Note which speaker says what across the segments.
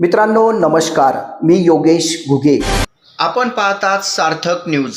Speaker 1: मित्रांनो नमस्कार. मी योगेश घुगे. आपण पाहतात सार्थक न्यूज.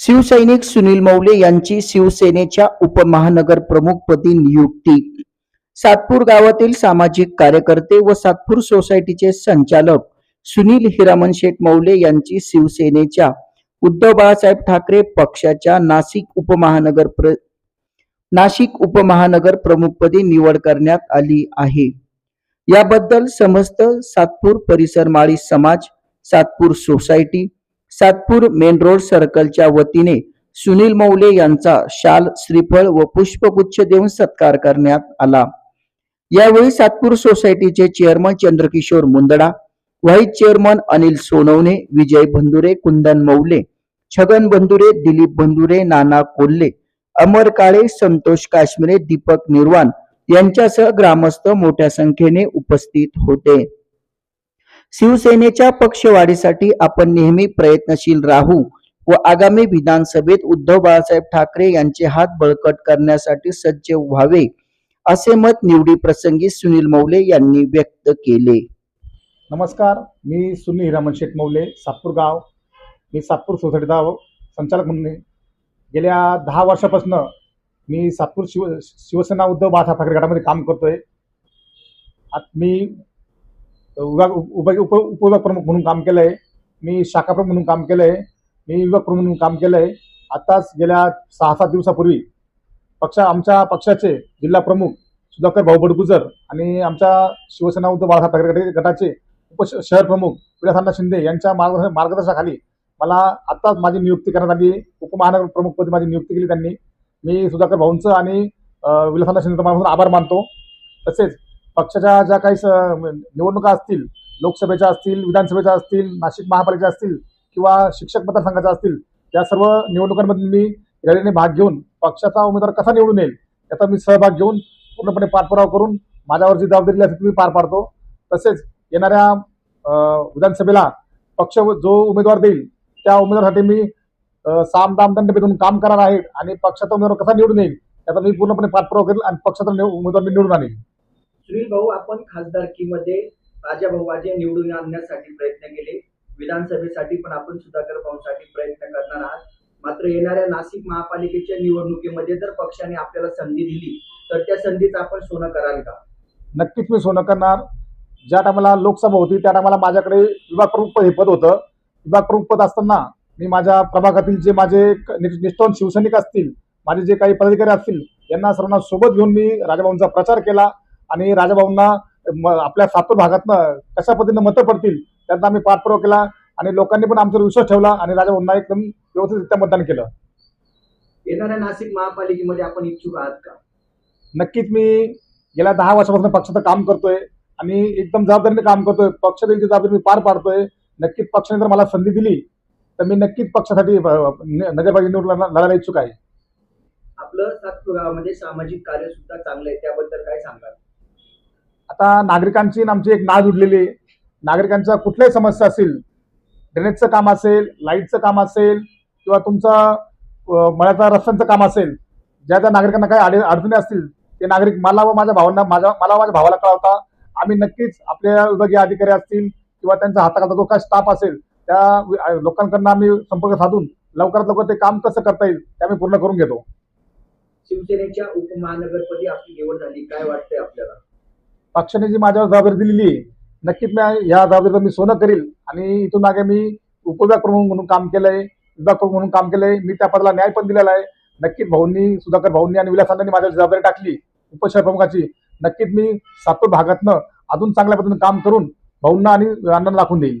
Speaker 1: शिवसैनिक सुनील मौले यांची शिवसेनेच्या उपमहानगर प्रमुखपदी नियुक्ती. सातपूर गावातील सामाजिक कार्यकर्ते व सातपूर सोसायटीचे संचालक सुनील हिरामन शेठ मौले यांची शिवसेनेच्या उद्धव बाळासाहेब ठाकरे पक्षाच्या नाशिक उपमहानगर प्र नाशिक उपमहानगर प्रमुखपदी निवड करण्यात आली आहे. याबद्दल समस्त सातपूर परिसर माळी समाज Satpur society Satpur main road सर्कलच्या वतीने सुनील मौले यांचा शाल श्रीफळ व पुष्पगुच्छ देऊन सत्कार करण्यात आला. यावेळी सातपूर सोसायटीचे chairman Chandrakishor Mundada vice chairman Anil Sonawane Vijay Bandhure Kundan Maule Chhagan Bandhure Dilip Bandhure Nana Kolhe Amar Kale Santosh Kashmire Deepak Nirwan यांच्यासह ग्रामस्थ मोठ्या संख्येने उपस्थित होते. शिवसेनेच्या पक्षवाढीसाठी आपण नेहमी प्रयत्नशील राहू व आगामी विधानसभेत उद्धव बाळासाहेब ठाकरे यांचे हात बळकट करण्यासाठी सज्ज व्हावे असे मत निवडी प्रसंगी सुनील मौले यांनी व्यक्त केले.
Speaker 2: नमस्कार मी सुनील हिरामन शेठ मौले सातपूर गाव. मी सातपूर सोसायटीचा संचालक म्हणून गेल्या दहा वर्षापासून मी सातपूर शिव शिवसेना उद्धव बाळासाहेब ठाकरे गटामध्ये काम करतोय. आत मी विभाग उप उप उपविभाग प्रमुख म्हणून काम केलं आहे मी शाखा प्रमुख म्हणून काम केलं आहे मी विभाग प्रमुख म्हणून काम केलं आहे आत्ताच गेल्या सहा सात दिवसापूर्वी पक्ष आमच्या पक्षाचे जिल्हा प्रमुख सुधाकर भाऊ बडगुजर आणि आमच्या शिवसेना उद्धव बाळासाहेब ठाकरे गटाचे उप श- शहर प्रमुख विलासांना शिंदे यांच्या मार्गदर्शन मार्गदर्शनाखाली मला आत्ताच माझी नियुक्ती करण्यात आली. उपमहानगर प्रमुखपदी माझी नियुक्ती केली त्यांनी. मी सुधाकर भाऊंचं आणि अं, शिंदेमार्फत आभार मानतो. तसेच पक्षाच्या ज्या काही स- निवडणुका असतील लोकसभेच्या असतील विधानसभेच्या असतील नाशिक महापालिकेच्या असतील किंवा शिक्षक मतदारसंघाच्या असतील या सर्व निवडणुकांमध्ये मी रॅलीने भाग घेऊन पक्षाचा उमेदवार कसा निवडून येईल याचा मी सहभाग घेऊन पूर्णपणे पाठपुरावा करून माझ्यावर जी जबाबदारी असते ती मी पार पाडतो. तसेच येणाऱ्या विधानसभेला पक्ष जो उमेदवार देईल त्या उमेदवारासाठी मी साम दाम दंड भेटून काम करणार आहे आणि पक्षाचा उमेदवार कसा निवडून येईल याचा मी पूर्णपणे पाठपुरावा करेल आणि पक्षाचा उमेदवार मी निवडून आणेल
Speaker 3: सुनील भाऊ आपण खासदारकीमध्ये राजा भाऊबाजे निवडून आणण्यासाठी प्रयत्न केले. विधानसभेसाठी पण आपण सुधाकर भाऊसाठी प्रयत्न करणार आहात. मात्र येणाऱ्या नाशिक महापालिकेच्या निवडणुकीमध्ये जर पक्षाने आपल्याला संधी दिली तर त्या संधीचं आपण सोनं कराल का?
Speaker 2: नक्कीच मी सोनं करणार. ज्या टायमाला लोकसभा होती त्या टायमाला माझ्याकडे विभाग प्रमुख पद हे पद होतं. विभाग प्रमुख पद असताना मी माझ्या प्रभागातील जे माझे क- नि- निष्ठावंत शिवसैनिक असतील माझे जे काही पदाधिकारी असतील यांना सर्वांना सोबत घेऊन मी राजाभाऊंचा प्रचार केला आणि राजाभाऊंना आपल्या सातूर भागातनं कशा पद्धतीनं मतं पडतील त्यांचा आम्ही पाठपुरावा केला आणि लोकांनी पण आमच्यावर विश्वास ठेवला आणि राजाभाऊंना एकदम व्यवस्थितरित्या मतदान केलं.
Speaker 3: येणाऱ्या नाशिक महापालिकेमध्ये आपण इच्छुक आहात का?
Speaker 2: नक्कीच मी गेल्या दहा वर्षापासून पक्षाचं काम करतोय आणि एकदम जबाबदारीने काम करतोय. पक्ष देईल ती जबाबदारी मी पार पाडतोय नक्कीच पक्षाने जर मला संधी दिली तर मी नक्कीच पक्षासाठी न- नगरपालिका निवडून लढा- लढायला इच्छुक आहे.
Speaker 3: आपलं सातपूर गावामध्ये सामाजिक कार्य सुद्धा चांगलं आहे त्याबद्दल काय सांगाल?
Speaker 2: आता नागरिकांची आमची एक नाद उडलेली आहे. नागरिकांच्या कुठल्याही समस्या असतील ड्रेनेजचं काम असेल लाईटचं काम असेल किंवा तुमचा मळ्याचा रस्त्यांचं काम असेल ज्या त्या नागरिकांना काही अडी अडचणी असतील ते नागरिक मला व माझ्या भावांना माझ्या मला माझ्या भावाला कळवता. आम्ही नक्कीच आपल्या विभागीय अधिकारी असतील किंवा त्यांचा हाताखालचा जो काही स्टाफ असेल त्या लोकांकडनं आम्ही संपर्क साधून लवकरात लवकर ते काम कसं करता येईल ते आम्ही पूर्ण करून घेतो.
Speaker 3: शिवसेनेच्या उपमहानगरपदी आपली निवड झाली. काय वाटतंय आपल्याला?
Speaker 2: पक्षाने जी माझ्यावर जबाबदारी दिलेली आहे नक्कीच मी ह्या जबाबदारीचं मी सोनं करील आणि इथून मागे मी उपविभाग प्रमुख म्हणून काम केलंय विभाग प्रमुख म्हणून काम केलंय. मी त्या पदाला न्याय पण दिलेला आहे. नक्कीच भाऊंनी सुधाकर भाऊंनी आणि विलासांनी माझ्यावर जबाबदारी टाकली. उपशहर प्रमुखाची. नक्कीच मी सातपूर भागातनं अजून चांगल्या पद्धतीने काम करून भाऊंना आणि अण्णांना दाखवून देईल.